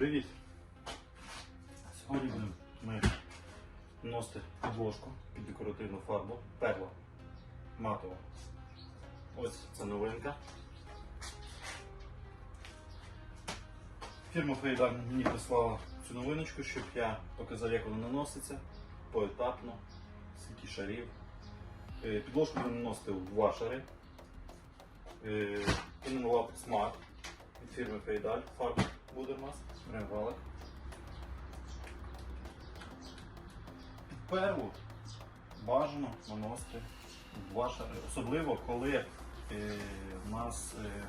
Привіт! Сьогодні будемо ми носити обложку під декоративну фарбу перла матова. Ось це новинка. Фірма Фейдар мені прислала цю новиночку, щоб я показав, як вона наноситься поетапно, скільки шарів. Е, Підложку будемо наносити в два шари. Е, Пінував смак від фірми Фейдаль. Фарба буде в нас. Беремо. Під перву бажано наносити два шари. Особливо, коли е, у нас е,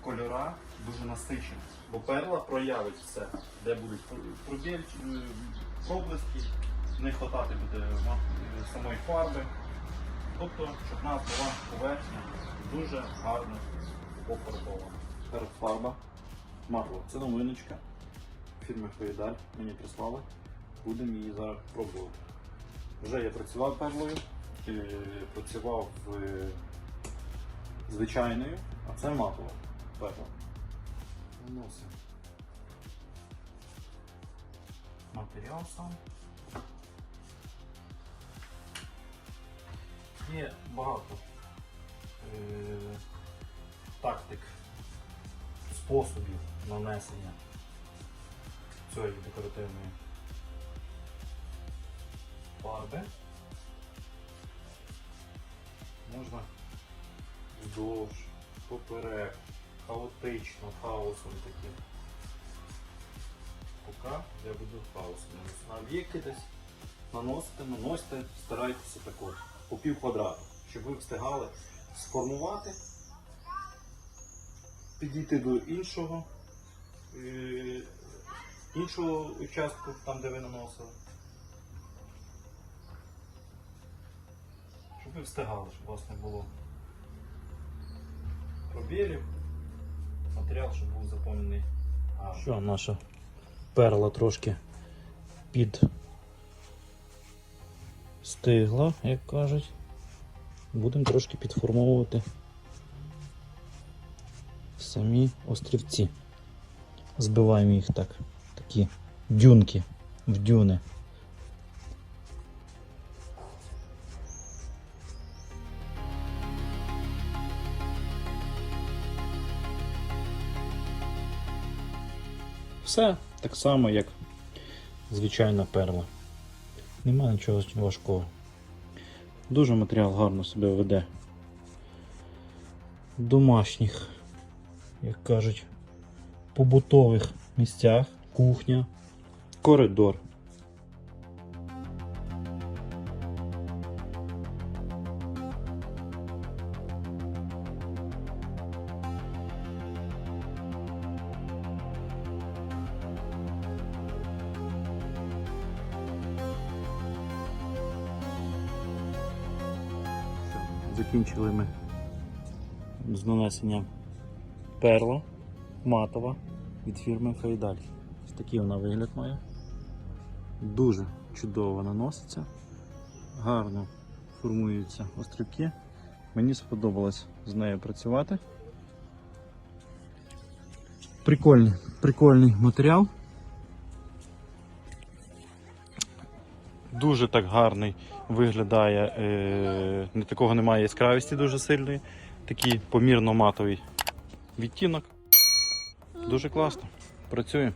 кольора дуже насичені. Бо перла проявить все, де будуть пробіль, е, проблиски, не хватати буде е, самої фарби. Тобто, щоб нас була поверхня дуже гарно пофарбована. Фарба матова. Це новиночка фірми Феїдаль. Мені прислали. Будемо її зараз пробувати. Вже я працював перлою, е, працював е, звичайною, а це матова перла. Наносимо матеріал сам. Є багато е, тактик, способів нанесення цієї декоративної фарби. Можна вздовж, поперек, хаотично, хаосом таким. Поки я буду хаосом. На десь наносите, наносите, старайтеся тако, по пів квадрату, щоб ви встигали сформувати, підійти до іншого, е, іншого участку, там де ви наносили. Щоб ви встигали, щоб у вас не було пробілів, матеріал, щоб був заповнений. Що наша перла трошки під стигла, як кажуть. Будемо трошки підформовувати самі острівці. Збиваємо їх так, такі дюнки в дюни. Все так само, як звичайна перла. Нема нічого важкого. Дуже матеріал гарно себе веде. Домашніх, як кажуть, побутових місцях, кухня, коридор. Закінчили ми з нанесенням перла матова від фірми Фейдаль. Ось такий вона вигляд має. Дуже чудово наноситься, гарно формуються острівки. Мені сподобалось з нею працювати. Прикольний, прикольний матеріал. Дуже так гарний виглядає. Е, такого немає яскравості дуже сильної. Такий помірно матовий відтінок. Дуже класно. Працює.